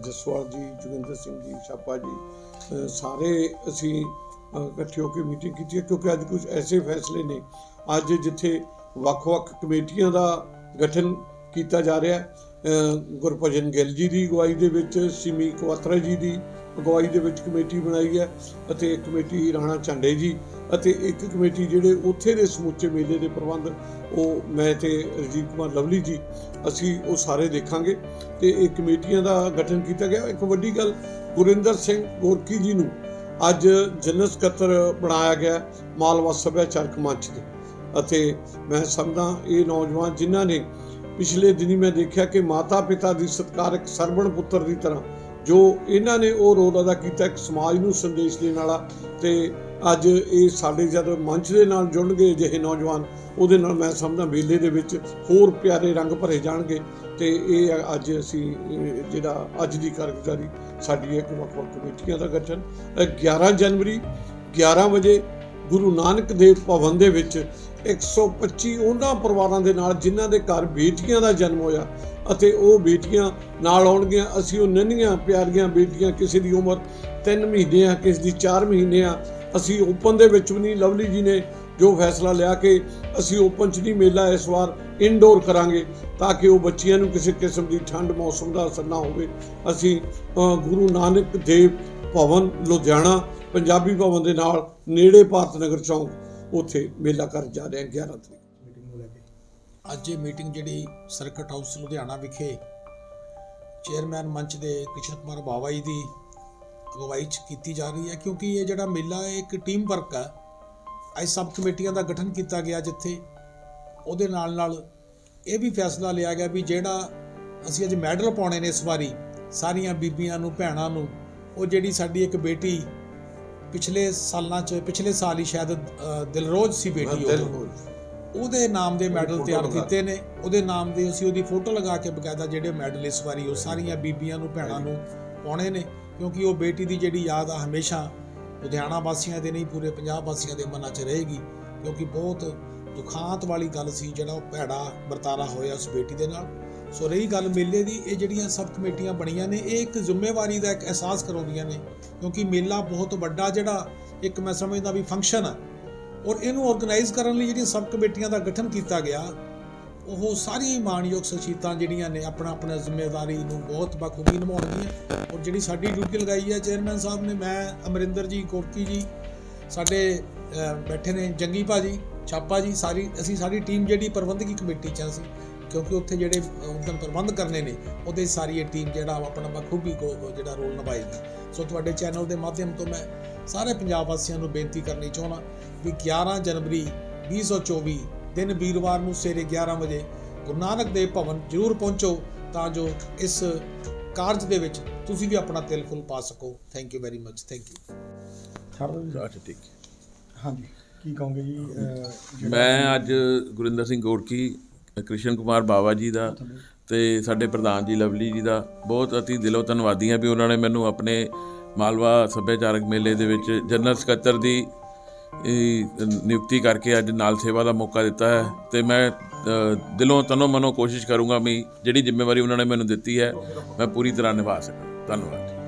ਜਸਵਾਲ ਜੀ ਜੋਗਿੰਦਰ ਸਿੰਘ ਜੀ ਛਾਪਾ ਜੀ ਸਾਰੇ ਅਸੀਂ ਇਕੱਠੇ ਹੋ ਕੇ ਮੀਟਿੰਗ ਕੀਤੀ ਹੈ ਕਿਉਂਕਿ ਅੱਜ ਕੁਝ ਐਸੇ ਫੈਸਲੇ ਨੇ ਅੱਜ ਜਿੱਥੇ ਵੱਖ-ਵੱਖ ਕਮੇਟੀਆਂ ਦਾ ਗਠਨ ਕੀਤਾ ਜਾ ਰਿਹਾ ਹੈ ਅ, ਗੁਰਭਜਨ ਗਿੱਲ ਜੀ ਦੀ ਅਗਵਾਈ ਦੇ ਵਿੱਚ ਸਿਮੀ ਕਵਾਤਰਾ ਜੀ ਦੀ ਅਗਵਾਈ ਦੇ ਵਿੱਚ ਕਮੇਟੀ ਬਣਾਈ ਹੈ ਅਤੇ ਇੱਕ ਕਮੇਟੀ ਰਾਣਾ ਝੰਡੇ ਜੀ ਅਤੇ ਇੱਕ ਕਮੇਟੀ ਜਿਹੜੇ ਉੱਥੇ ਦੇ ਸਮੁੱਚੇ ਮੇਲੇ ਦੇ ਪ੍ਰਬੰਧ ਉਹ ਮੈਂ ਤੇ ਰਜੀਵ ਕੁਮਾਰ ਲਵਲੀ ਜੀ, ਅਸੀਂ ਉਹ ਸਾਰੇ ਦੇਖਾਂਗੇ ਤੇ ਇਹ ਕਮੇਟੀਆਂ ਦਾ ਗਠਨ ਕੀਤਾ ਗਿਆ। ਇੱਕ ਵੱਡੀ ਗੱਲ, ਗੁਰਿੰਦਰ ਸਿੰਘ ਗੋਰਕੀ ਜੀ ਨੂੰ ਅੱਜ ਜਨਰਲ ਸਕੱਤਰ ਬਣਾਇਆ ਗਿਆ ਮਾਲਵਾ ਸੱਭਿਆਚਾਰਕ ਮੰਚ ਦੇ ਅਤੇ ਮੈਂ ਸਮਝਦਾ ਇਹ ਨੌਜਵਾਨ ਜਿਨ੍ਹਾਂ ਨੇ ਪਿਛਲੇ ਦਿਨੀ ਮੈਂ ਦੇਖਿਆ ਕਿ ਮਾਤਾ ਪਿਤਾ ਦੀ ਸਤਿਕਾਰਕ ਸਰਵਣ ਪੁੱਤਰ ਦੀ ਤਰ੍ਹਾਂ ਜੋ ਇਹਨਾਂ ਨੇ ਉਹ ਰੋਲ ਅਦਾ ਕੀਤਾ ਇੱਕ ਸਮਾਜ ਨੂੰ ਸੰਦੇਸ਼ ਦੇਣ ਵਾਲਾ ਤੇ ਅੱਜ ਇਹ ਸਾਡੇ ਜਦ ਮੰਚ ਦੇ ਨਾਲ ਜੁੜਨਗੇ ਜਿਹੇ ਨੌਜਵਾਨ, ਉਹਦੇ ਨਾਲ ਮੈਂ ਸਮਝਦਾ ਮੇਲੇ ਦੇ ਵਿੱਚ ਹੋਰ ਪਿਆਰੇ ਰੰਗ ਭਰੇ ਜਾਣਗੇ ਤੇ ਇਹ ਅੱਜ ਅਸੀਂ ਜਿਹੜਾ ਅੱਜ ਦੀ ਕਾਰਗੁਜ਼ਾਰੀ ਸਾਡੀ ਇੱਕ ਵੱਖ ਵੱਖ ਕਮੇਟੀਆਂ ਦਾ ਗਠਨ, ਅ 11 ਜਨਵਰੀ 11 ਵਜੇ ਗੁਰੂ ਨਾਨਕ ਦੇਵ ਭਵਨ ਦੇ ਵਿੱਚ 125 ਉਹਨਾਂ ਪਰਿਵਾਰਾਂ ਦੇ ਨਾਲ ਜਿਨ੍ਹਾਂ ਦੇ ਘਰ ਬੇਟੀਆਂ ਦਾ ਜਨਮ ਹੋਇਆ ਅਤੇ ਉਹ ਬੇਟੀਆਂ ਨਾਲ ਆਉਣਗੀਆਂ ਅਸੀਂ ਉਹ ਨੰਨੀਆਂ ਪਿਆਰੀਆਂ ਬੇਟੀਆਂ, ਕਿਸੇ ਦੀ ਉਮਰ 3 ਮਹੀਨੇ ਆ, ਕਿਸੇ ਦੀ 4 ਮਹੀਨੇ ਆ। ਅਸੀਂ ਓਪਨ ਦੇ ਵਿੱਚ ਵੀ ਨਹੀਂ, ਲਵਲੀ ਜੀ ਨੇ ਜੋ ਫੈਸਲਾ ਲਿਆ ਕਿ ਅਸੀਂ ਓਪਨ 'ਚ ਨਹੀਂ ਮੇਲਾ ਇਸ ਵਾਰ ਇਨਡੋਰ ਕਰਾਂਗੇ ਤਾਂ ਕਿ ਉਹ ਬੱਚਿਆਂ ਨੂੰ ਕਿਸੇ ਕਿਸਮ ਦੀ ਠੰਡ ਮੌਸਮ ਦਾ ਅਸਰ ਨਾ ਹੋਵੇ। ਅਸੀਂ ਗੁਰੂ ਨਾਨਕ ਦੇਵ ਭਵਨ, ਲੁਧਿਆਣਾ, ਪੰਜਾਬੀ ਭਵਨ ਦੇ ਨਾਲ ਨੇੜੇ ਭਾਰਤ ਨਗਰ ਚੌਂਕ ਉੱਥੇ ਮੇਲਾ ਕਰ ਜਾ ਰਹੇ ਹਾਂ 11 ਤਰੀਕ। ਮੀਟਿੰਗ ਨੂੰ ਲੈ ਕੇ। ਅੱਜ ਇਹ ਮੀਟਿੰਗ ਜਿਹੜੀ ਸਰਕਟ ਹਾਊਸ ਲੁਧਿਆਣਾ ਵਿਖੇ ਚੇਅਰਮੈਨ ਮੰਚ ਦੇ ਕ੍ਰਿਸ਼ਨ ਕੁਮਾਰ ਬਾਵਾ ਜੀ ਦੀ ਅਗਵਾਈ 'ਚ ਕੀਤੀ ਜਾ ਰਹੀ ਹੈ ਕਿਉਂਕਿ ਇਹ ਜਿਹੜਾ ਮੇਲਾ ਹੈ ਇੱਕ ਟੀਮ ਵਰਕ ਹੈ। ਅੱਜ ਸਬ ਕਮੇਟੀਆਂ ਦਾ ਗਠਨ ਕੀਤਾ ਗਿਆ ਜਿੱਥੇ। ਉਹਦੇ ਨਾਲ ਨਾਲ ਇਹ ਵੀ ਫੈਸਲਾ ਲਿਆ ਗਿਆ ਵੀ ਜਿਹੜਾ ਅਸੀਂ ਅੱਜ ਮੈਡਲ ਪਾਉਣੇ ਨੇ ਇਸ ਵਾਰੀ ਸਾਰੀਆਂ ਬੀਬੀਆਂ ਨੂੰ ਭੈਣਾਂ ਨੂੰ ਉਹ ਜਿਹੜੀ ਸਾਡੀ ਇੱਕ ਬੇਟੀ ਪਿਛਲੇ ਸਾਲਾਂ 'ਚ ਪਿਛਲੇ ਸਾਲ ਹੀ ਸ਼ਾਇਦ ਦਿਲਰੋਜ਼ ਸੀ ਬੇਟੀ ਉਹ। ਉਹਦੇ ਨਾਮ ਦੇ ਮੈਡਲ ਤਿਆਰ ਕੀਤੇ ਨੇ। ਉਹਦੇ ਨਾਮ ਦੇ ਅਸੀਂ ਉਹਦੀ ਫੋਟੋ ਲਗਾ ਕੇ ਬਕਾਇਦਾ ਜਿਹੜੇ ਮੈਡਲ ਇਸ ਵਾਰੀ ਉਹ ਸਾਰੀਆਂ ਬੀਬੀਆਂ ਨੂੰ ਭੈਣਾਂ ਨੂੰ ਪਾਉਣੇ ਨੇ। ਕਿਉਂਕਿ ਉਹ ਬੇਟੀ ਦੀ ਜਿਹੜੀ ਯਾਦ ਆ ਹਮੇਸ਼ਾ ਲੁਧਿਆਣਾ ਵਾਸੀਆਂ ਦੇ ਨਹੀਂ ਪੂਰੇ ਪੰਜਾਬ ਵਾਸੀਆਂ ਦੇ ਮਨਾਂ 'ਚ ਰਹੇਗੀ। ਕਿਉਂਕਿ ਬਹੁਤ ਦੁਖਾਂਤ ਵਾਲੀ ਗੱਲ ਸੀ ਜਿਹੜਾ ਉਹ ਭੈੜਾ ਵਰਤਾਰਾ ਹੋਇਆ ਉਸ ਬੇਟੀ ਦੇ ਨਾਲ। ਸੋ ਰਹੀ ਗੱਲ ਮੇਲੇ ਦੀ, ਇਹ ਜਿਹੜੀਆਂ ਸਬ ਕਮੇਟੀਆਂ ਬਣੀਆਂ ਨੇ, ਇਹ ਇੱਕ ਜ਼ਿੰਮੇਵਾਰੀ ਦਾ ਇੱਕ ਅਹਿਸਾਸ ਕਰਾਉਂਦੀਆਂ ਨੇ, ਕਿਉਂਕਿ ਮੇਲਾ ਬਹੁਤ ਵੱਡਾ ਜਿਹੜਾ, ਇੱਕ ਮੈਂ ਸਮਝਦਾ ਵੀ ਫੰਕਸ਼ਨ ਹੈ ਔਰ ਇਹਨੂੰ ਆਰਗੇਨਾਈਜ਼ ਕਰਨ ਲਈ ਜਿਹੜੀਆਂ ਸਬ ਕਮੇਟੀਆਂ ਦਾ ਗਠਨ ਕੀਤਾ ਗਿਆ, ਉਹ ਸਾਰੀਆਂ ਮਾਣਯੋਗ ਸ਼ਖਸੀਅਤਾਂ ਜਿਹੜੀਆਂ ਨੇ, ਆਪਣਾ ਆਪਣਾ ਜ਼ਿੰਮੇਵਾਰੀ ਨੂੰ ਬਹੁਤ ਬਖੂਬੀ ਨਿਭਾਉਣਗੀਆਂ। ਔਰ ਜਿਹੜੀ ਸਾਡੀ ਡਿਊਟੀ ਲਗਾਈ ਹੈ, ਚੇਅਰਮੈਨ ਸਾਹਿਬ ਨੇ, ਮੈਂ ਅਮਰਿੰਦਰ ਜੀ ਕੋਕੀ ਜੀ, ਸਾਡੇ ਬੈਠੇ ਨੇ ਜੰਗੀ ਭਾਜੀ, ਛਾਪਾ ਜੀ, ਸਾਰੀ ਅਸੀਂ ਸਾਰੀ ਟੀਮ ਜਿਹੜੀ ਪ੍ਰਬੰਧਕੀ ਕਮੇਟੀ ਚ ਅਸੀਂ। ਕਿਉਂਕਿ ਉੱਥੇ ਜਿਹੜੇ ਉਦੋਂ ਪ੍ਰਬੰਧ ਕਰਨੇ ਨੇ ਉਹਦੇ ਸਾਰੀ ਇਹ ਟੀਮ ਜਿਹੜਾ ਆਪਣਾ ਬਖੂਬੀ ਕੋ ਜਿਹੜਾ ਰੋਲ ਨਿਭਾਏਗੀ ਸੋ ਤੁਹਾਡੇ ਚੈਨਲ ਦੇ ਮਾਧਿਅਮ ਤੋਂ ਮੈਂ ਸਾਰੇ ਪੰਜਾਬ ਵਾਸੀਆਂ ਨੂੰ ਬੇਨਤੀ ਕਰਨੀ ਚਾਹੁੰਦਾ ਵੀ 11 ਜਨਵਰੀ 2024 ਦਿਨ ਵੀਰਵਾਰ ਨੂੰ ਸਵੇਰੇ 11 ਵਜੇ ਗੁਰੂ ਨਾਨਕ ਦੇਵ ਭਵਨ ਜ਼ਰੂਰ ਪਹੁੰਚੋ ਤਾਂ ਜੋ ਇਸ ਕਾਰਜ ਦੇ ਵਿੱਚ ਤੁਸੀਂ ਵੀ ਆਪਣਾ ਤਿਲ ਫੁੱਲ ਪਾ ਸਕੋ। Thank you very much thank you ਠੀਕ ਹਾਂਜੀ ਕੀ ਕਹੋਗੇ ਜੀ ਮੈਂ ਅੱਜ ਗੁਰਿੰਦਰ ਸਿੰਘ ਗੋੜਕੀ ਕ੍ਰਿਸ਼ਨ ਕੁਮਾਰ ਬਾਵਾ ਜੀ ਦਾ ਤੇ ਸਾਡੇ ਪ੍ਰਧਾਨ ਜੀ ਲਵਲੀ ਜੀ ਦਾ ਬਹੁਤ ਅਤੀ ਦਿਲੋਂ ਧੰਨਵਾਦੀ ਹਾਂ ਵੀ ਉਹਨਾਂ ਨੇ ਮੈਨੂੰ ਆਪਣੇ ਮਾਲਵਾ ਸੱਭਿਆਚਾਰਕ ਮੇਲੇ ਦੇ ਵਿੱਚ ਜਨਰਲ ਸਕੱਤਰ ਦੀ ਨਿਯੁਕਤੀ ਕਰਕੇ ਅੱਜ ਨਾਲ ਸੇਵਾ ਦਾ ਮੌਕਾ ਦਿੱਤਾ ਹੈ ਤੇ ਮੈਂ ਦਿਲੋਂ ਤਨੋਂ ਮਨੋਂ ਕੋਸ਼ਿਸ਼ ਕਰੂੰਗਾ ਵੀ ਜਿਹੜੀ ਜ਼ਿੰਮੇਵਾਰੀ ਉਹਨਾਂ ਨੇ ਮੈਨੂੰ ਦਿੱਤੀ ਹੈ ਮੈਂ ਪੂਰੀ ਤਰ੍ਹਾਂ ਨਿਭਾ ਸਕਾਂ। ਧੰਨਵਾਦ